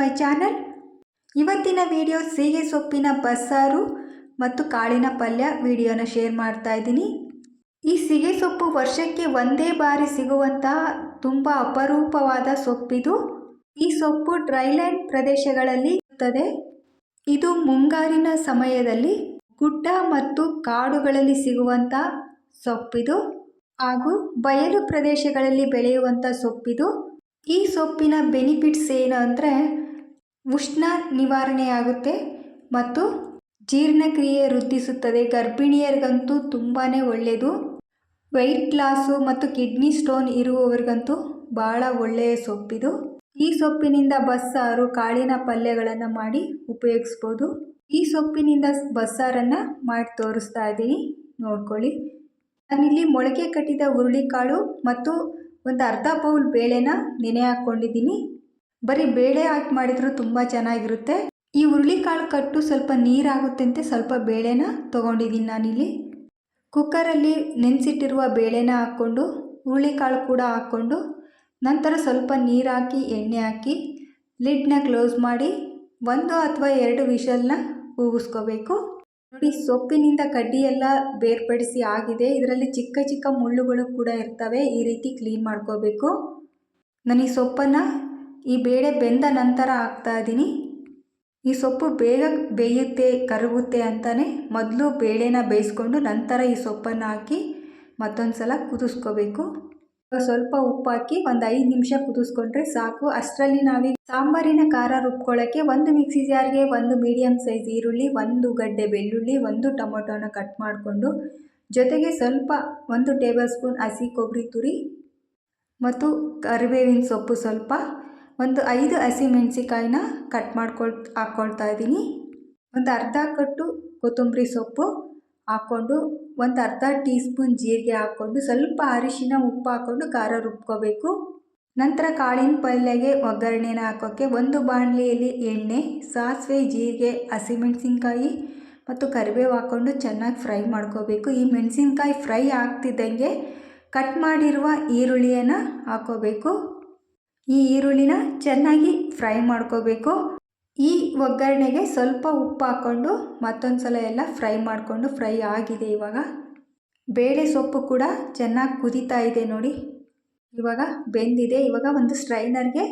My channel. ಇವತ್ತಿನ video ಸೀಗೆ ಸೊಪ್ಪಿನ ಬಸ್ಸಾರು ಮತ್ತು ಕಾಳಿನ ಪಲ್ಯ ವಿಡಿಯೋನ ಶೇರ್ ಮಾಡ್ತಾ ಇದ್ದೀನಿ. ಈ ಸೀಗೆ ಸೊಪ್ಪು ವರ್ಷಕ್ಕೆ ಒಂದೇ ಬಾರಿ ಸಿಗುವಂತಹ ತುಂಬ ಅಪರೂಪವಾದ ಸೊಪ್ಪಿದು. ಈ ಸೊಪ್ಪು ಡ್ರೈಲ್ಯಾಂಡ್ ಪ್ರದೇಶಗಳಲ್ಲಿ ಇರುತ್ತದೆ ಇದು ಮುಂಗಾರಿನ ಸಮಯದಲ್ಲಿ ಗುಡ್ಡ ಮತ್ತು ಕಾಡುಗಳಲ್ಲಿ ಸಿಗುವಂಥ ಸೊಪ್ಪಿದು ಹಾಗೂ ಬಯಲು ಪ್ರದೇಶಗಳಲ್ಲಿ ಬೆಳೆಯುವಂಥ ಸೊಪ್ಪಿದು. ಈ ಸೊಪ್ಪಿನ ಬೆನಿಫಿಟ್ಸ್ ಏನು ಅಂದರೆ ಉಷ್ಣ ನಿವಾರಣೆಯಾಗುತ್ತೆ ಮತ್ತು ಜೀರ್ಣಕ್ರಿಯೆ ವೃದ್ಧಿಸುತ್ತದೆ. ಗರ್ಭಿಣಿಯರಿಗಂತೂ ತುಂಬಾ ಒಳ್ಳೆಯದು. ವೆಯ್ಟ್ ಲಾಸು ಮತ್ತು ಕಿಡ್ನಿ ಸ್ಟೋನ್ ಇರುವವರಿಗಂತೂ ಭಾಳ ಒಳ್ಳೆಯ ಸೊಪ್ಪಿದು. ಈ ಸೊಪ್ಪಿನಿಂದ ಬಸ್ಸಾರು, ಕಾಳಿನ ಪಲ್ಯಗಳನ್ನು ಮಾಡಿ ಉಪಯೋಗಿಸ್ಬೋದು. ಈ ಸೊಪ್ಪಿನಿಂದ ಬಸ್ಸಾರನ್ನು ಮಾಡಿ ತೋರಿಸ್ತಾ ಇದ್ದೀನಿ. ನೋಡ್ಕೊಳ್ಳಿ. ನಾನಿಲ್ಲಿ ಮೊಳಕೆ ಕಟ್ಟಿದ ಹುರುಳಿಕಾಳು ಮತ್ತು ಒಂದು ಅರ್ಧ ಪೌಲ್ ಬೇಳೆನ ನೆನೆ ಹಾಕ್ಕೊಂಡಿದ್ದೀನಿ ಬರೀ ಬೇಳೆ ಹಾಕಿ ಮಾಡಿದರೂ ತುಂಬ ಚೆನ್ನಾಗಿರುತ್ತೆ. ಈ ಹುರುಳಿಕಾಳು ಕಟ್ಟು ಸ್ವಲ್ಪ ನೀರಾಗುತ್ತೆ ಅಂತ ಸ್ವಲ್ಪ ಬೇಳೆನ ತೊಗೊಂಡಿದ್ದೀನಿ ನಾನಿಲ್ಲಿ. ಕುಕ್ಕರಲ್ಲಿ ನೆನೆಸಿಟ್ಟಿರುವ ಬೇಳೆನ ಹಾಕ್ಕೊಂಡು, ಹುರುಳಿಕಾಳು ಕೂಡ ಹಾಕ್ಕೊಂಡು, ನಂತರ ಸ್ವಲ್ಪ ನೀರು ಹಾಕಿ, ಎಣ್ಣೆ ಹಾಕಿ, ಲಿಡ್ನ ಕ್ಲೋಸ್ ಮಾಡಿ ಒಂದು ಅಥವಾ ಎರಡು ವಿಷಲ್ನ ಕೂಗಿಸ್ಕೋಬೇಕು ನೋಡಿ, ಸೊಪ್ಪಿನಿಂದ ಕಡ್ಡಿ ಎಲ್ಲ ಬೇರ್ಪಡಿಸಿ ಆಗಿದೆ. ಇದರಲ್ಲಿ ಚಿಕ್ಕ ಚಿಕ್ಕ ಮುಳ್ಳುಗಳು ಕೂಡ ಇರ್ತವೆ. ಈ ರೀತಿ ಕ್ಲೀನ್ ಮಾಡ್ಕೋಬೇಕು. ನನಗೆ ಸೊಪ್ಪನ್ನು ಈ ಬೇಳೆ ಬೆಂದ ನಂತರ ಹಾಕ್ತಾ ಇದ್ದೀನಿ. ಈ ಸೊಪ್ಪು ಬೇಗ ಬೇಯುತ್ತೆ, ಕರಗುತ್ತೆ ಅಂತಲೇ ಮೊದಲು ಬೇಳೆನ ಬೇಯಿಸ್ಕೊಂಡು ನಂತರ ಈ ಸೊಪ್ಪನ್ನು ಹಾಕಿ ಮತ್ತೊಂದು ಸಲ ಕುದಿಸ್ಕೋಬೇಕು. ಸ್ವಲ್ಪ ಉಪ್ಪು ಹಾಕಿ ಒಂದು ಐದು ನಿಮಿಷ ಕುದಿಸ್ಕೊಂಡ್ರೆ ಸಾಕು. ಅಷ್ಟರಲ್ಲಿ ನಾವೀಗ ಸಾಂಬಾರಿನ ಖಾರ ರುಬ್ಕೊಳ್ಳೋಕ್ಕೆ ಒಂದು ಮಿಕ್ಸಿ ಜಾರ್ಗೆ ಒಂದು ಮೀಡಿಯಮ್ ಸೈಜ್ ಈರುಳ್ಳಿ, ಒಂದು ಗಡ್ಡೆ ಬೆಳ್ಳುಳ್ಳಿ, ಒಂದು ಟೊಮೊಟೊನ ಕಟ್ ಮಾಡಿಕೊಂಡು ಜೊತೆಗೆ ಸ್ವಲ್ಪ ಒಂದು ಟೇಬಲ್ ಸ್ಪೂನ್ ಹಸಿ ಕೊಬ್ಬರಿ ತುರಿ ಮತ್ತು ಕರಿಬೇವಿನ ಸೊಪ್ಪು ಸ್ವಲ್ಪ ಒಂದು ಐದು ಹಸಿ ಮೆಣಸಿಕಾಯಿನ ಕಟ್ ಮಾಡ್ಕೊಳ್ ಹಾಕ್ಕೊಳ್ತಾ ಇದ್ದೀನಿ. ಒಂದು ಅರ್ಧ ಕಟ್ಟು ಕೊತ್ತಂಬರಿ ಸೊಪ್ಪು ಹಾಕ್ಕೊಂಡು, ಒಂದು ಅರ್ಧ ಟೀ ಸ್ಪೂನ್ ಜೀರಿಗೆ ಹಾಕ್ಕೊಂಡು, ಸ್ವಲ್ಪ ಅರಿಶಿನ ಉಪ್ಪು ಹಾಕ್ಕೊಂಡು ಖಾರ ರುಬ್ಕೋಬೇಕು. ನಂತರ ಕಾಳಿನ ಪಲ್ಯಗೆ ಒಗ್ಗರಣೆನ ಹಾಕೋಕ್ಕೆ ಒಂದು ಬಾಣಲೆಯಲ್ಲಿ ಎಣ್ಣೆ, ಸಾಸಿವೆ, ಜೀರಿಗೆ ಹಸಿಮೆಣಸಿನ್ಕಾಯಿ ಮತ್ತು ಕರಿಬೇವು ಹಾಕ್ಕೊಂಡು ಚೆನ್ನಾಗಿ ಫ್ರೈ ಮಾಡ್ಕೋಬೇಕು. ಈ ಮೆಣಸಿನ್ಕಾಯಿ ಫ್ರೈ ಆಗ್ತಿದ್ದಂಗೆ ಕಟ್ ಮಾಡಿರುವ ಈರುಳ್ಳಿಯನ್ನು ಹಾಕೋಬೇಕು. ಈ ಈರುಳ್ಳಿನ ಚೆನ್ನಾಗಿ ಫ್ರೈ ಮಾಡ್ಕೋಬೇಕು. ಈ ಒಗ್ಗರಣೆಗೆ ಸ್ವಲ್ಪ ಉಪ್ಪು ಹಾಕ್ಕೊಂಡು ಮತ್ತೊಂದು ಸಲ ಎಲ್ಲ ಫ್ರೈ ಮಾಡಿಕೊಂಡು ಫ್ರೈ ಆಗಿದೆ ಇವಾಗ. ಬೇಳೆ ಸೊಪ್ಪು ಕೂಡ ಚೆನ್ನಾಗಿ ಕುದೀತಾ ಇದೆ ನೋಡಿ. ಇವಾಗ ಬೆಂದಿದೆ. ಇವಾಗ ಒಂದು ಸ್ಟ್ರೈನರ್ಗೆ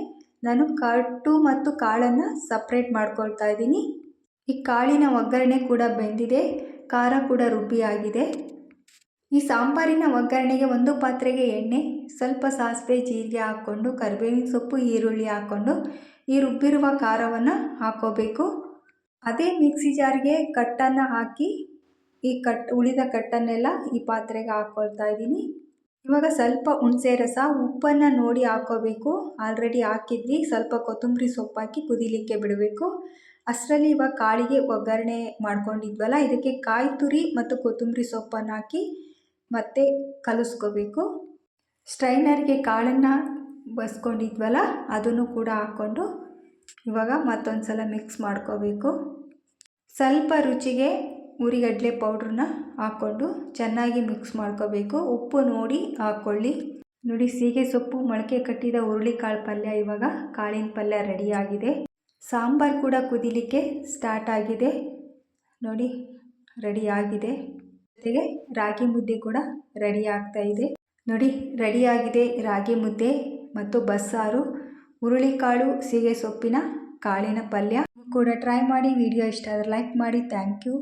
ನಾನು ಕಟ್ಟು ಮತ್ತು ಕಾಳನ್ನು ಸಪ್ರೇಟ್ ಮಾಡ್ಕೊಳ್ತಾ ಇದ್ದೀನಿ. ಈ ಕಾಳಿನ ಒಗ್ಗರಣೆ ಕೂಡ ಬೆಂದಿದೆ. ಖಾರ ಕೂಡ ರುಬ್ಬಿಯಾಗಿದೆ ಈ ಸಾಂಬಾರಿನ ಒಗ್ಗರಣೆಗೆ ಒಂದು ಪಾತ್ರೆಗೆ ಎಣ್ಣೆ, ಸ್ವಲ್ಪ ಸಾಸಿವೆ ಜೀರಿಗೆ ಹಾಕ್ಕೊಂಡು, ಕರಿಬೇವಿನ ಸೊಪ್ಪು, ಈರುಳ್ಳಿ ಹಾಕ್ಕೊಂಡು ಈ ರುಬ್ಬಿರುವ ಖಾರವನ್ನು ಹಾಕೋಬೇಕು. ಅದೇ ಮಿಕ್ಸಿ ಜಾರ್ಗೆ ಕಟ್ಟನ್ನು ಹಾಕಿ ಈ ಕಟ್, ಉಳಿದ ಕಟ್ಟನ್ನೆಲ್ಲ ಈ ಪಾತ್ರೆಗೆ ಹಾಕ್ಕೊಳ್ತಾ ಇದ್ದೀನಿ. ಇವಾಗ ಸ್ವಲ್ಪ ಹುಣಸೆ ರಸ, ಉಪ್ಪನ್ನು ನೋಡಿ ಹಾಕೋಬೇಕು. ಆಲ್ರೆಡಿ ಹಾಕಿದ್ವಿ, ಸ್ವಲ್ಪ ಕೊತ್ತಂಬರಿ ಸೊಪ್ಪು ಹಾಕಿ ಕುದಿಲಿಕ್ಕೆ ಬಿಡಬೇಕು. ಅಷ್ಟರಲ್ಲಿ ಇವಾಗ ಕಾಳಿಗೆ ಒಗ್ಗರಣೆ ಮಾಡ್ಕೊಂಡಿದ್ವಲ್ಲ, ಇದಕ್ಕೆ ಕಾಯಿ ತುರಿ ಮತ್ತು ಕೊತ್ತಂಬರಿ ಸೊಪ್ಪನ್ನು ಹಾಕಿ ಮತ್ತೆ ಕಲಿಸ್ಕೋಬೇಕು. ಸ್ಟ್ರೈನರ್ಗೆ ಕಾಳನ್ನು ಬಸ್ಕೊಂಡಿದ್ವಲ್ಲ, ಅದನ್ನು ಕೂಡ ಹಾಕ್ಕೊಂಡು ಇವಾಗ ಮತ್ತೊಂದು ಸಲ ಮಿಕ್ಸ್ ಮಾಡ್ಕೋಬೇಕು. ಸ್ವಲ್ಪ ರುಚಿಗೆ ಉರಿಗಡಲೆ ಪೌಡ್ರನ್ನ ಹಾಕ್ಕೊಂಡು ಚೆನ್ನಾಗಿ ಮಿಕ್ಸ್ ಮಾಡ್ಕೋಬೇಕು. ಉಪ್ಪು ನೋಡಿ ಹಾಕ್ಕೊಳ್ಳಿ. ನೋಡಿ, ಸೀಗೆ ಸೊಪ್ಪು, ಮೊಳಕೆ ಕಟ್ಟಿದ ಹುರುಳಿಕಾಳು ಪಲ್ಯ ಇವಾಗ ಕಾಳಿನ ಪಲ್ಯ ರೆಡಿಯಾಗಿದೆ ಸಾಂಬಾರು ಕೂಡ ಕುದಿಲಿಕ್ಕೆ ಸ್ಟಾರ್ಟ್ ಆಗಿದೆ. ನೋಡಿ, ರೆಡಿ ಆಗಿದೆ. ಜೊತೆಗೆ ರಾಗಿ ಮುದ್ದೆ ಕೂಡ ರೆಡಿ ಆಗ್ತಾ ಇದೆ. ನೋಡಿ ರೆಡಿಯಾಗಿದೆ ರಾಗಿ ಮುದ್ದೆ ಮತ್ತು ಬಸ್ಸಾರು, ಹುರುಳಿಕಾಳು ಸೀಗೆ ಸೊಪ್ಪಿನ ಕಾಳಿನ ಪಲ್ಯ. ಕೂಡ ಟ್ರೈ ಮಾಡಿ ವಿಡಿಯೋ ಇಷ್ಟ ಆದರೆ ಲೈಕ್ ಮಾಡಿ. Thank you